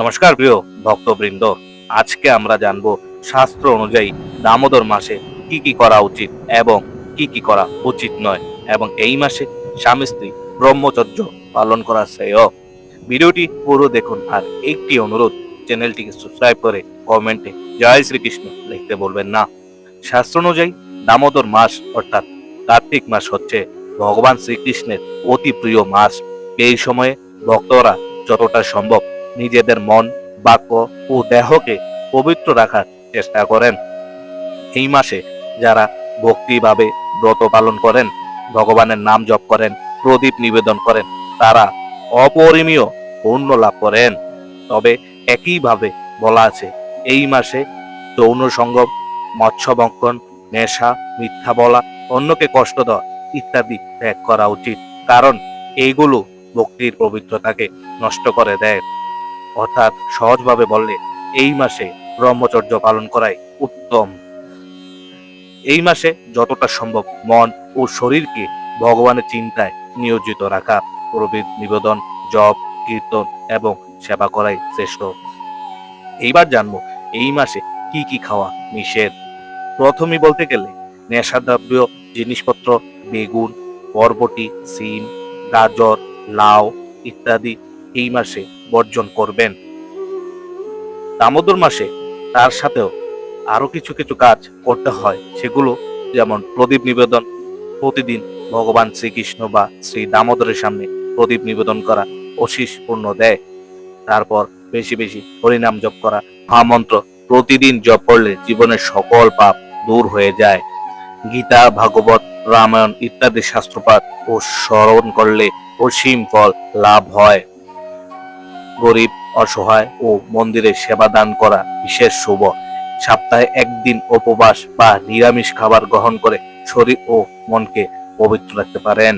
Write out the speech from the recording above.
নমস্কার প্রিয় ভক্তবৃন্দ, আজকে আমরা জানব শাস্ত্র অনুযায়ী দামোদর মাসে কি কি করা উচিত এবং কি কি করা উচিত নয় এবং এই মাসে স্বামী স্ত্রী ব্রহ্মচর্য পালন করা শ্রেয়। ভিডিওটি পুরো দেখুন আর একটি অনুরোধ, চ্যানেলটিকে সাবস্ক্রাইব করে কমেন্টে জয় শ্রীকৃষ্ণ লিখতে বলবেন না। শাস্ত্র অনুযায়ী দামোদর মাস অর্থাৎ কার্তিক মাস হচ্ছে ভগবান শ্রীকৃষ্ণের অতি প্রিয় মাস। এই সময়ে ভক্তরা যতটা সম্ভব নিজেদের মন, বাক্য ও দেহকে পবিত্র রাখার চেষ্টা করেন। এই মাসে যারা ভক্তিভাবে ব্রত পালন করেন, ভগবানের নাম জপ করেন, প্রদীপ নিবেদন করেন, তারা অপরিমীয় পুণ্য লাভ করেন। তবে একইভাবে বলা আছে, এই মাসে যৌন সঙ্গম মৎস্যবঙ্কন নেশা, মিথ্যা বলা, অন্যকে কষ্ট দেওয়া ইত্যাদি ত্যাগ করা উচিত। কারণ এইগুলো ভক্তির পবিত্রতাকে নষ্ট করে দেয়। অর্থাৎ সহজভাবে বললে, এই মাসে ব্রহ্মচর্য পালন করাই উত্তম। এই মাসে যতটা সম্ভব মন ও শরীরকে ভগবানের চিন্তায় নিয়োজিত রাখা প্রবীর নিবেদন, জপ, কীর্তন এবং সেবা করাই শ্রেষ্ঠ। এইবার জানব, এই মাসে কি কি খাওয়া নিষেধ? প্রথমেই বলতে গেলে, নেশাদ্রব্য, জিনিসপত্র, বেগুন, বরবটি, সিম, গাজর, লাউ ইত্যাদি এই মাসে বর্জন করবেন। দামোদর মাসে তার সাথেও আরও কিছু কিছু কাজ করতে হয়। সেগুলো যেমন প্রদীপ নিবেদন, প্রতিদিন ভগবান শ্রীকৃষ্ণ বা শ্রী দামোদরের সামনে প্রদীপ নিবেদন করা অশিস পূর্ণ দেয়। তারপর বেশি বেশি হরিনাম জপ করা, মহামন্ত্র প্রতিদিন জপ করলে জীবনের সকল পাপ দূর হয়ে যায়। গীতা, ভাগবত, রামায়ণ ইত্যাদি শাস্ত্রপাঠ ও স্মরণ করলে অসীম ফল লাভ হয়। গরিব, অসহায় ও মন্দিরে সেবা দান করা বিশেষ শুভ। সপ্তাহে একদিন উপবাস বা নিরামিষ খাবার গ্রহণ করে শরীর ও মনকে পবিত্র রাখতে পারেন।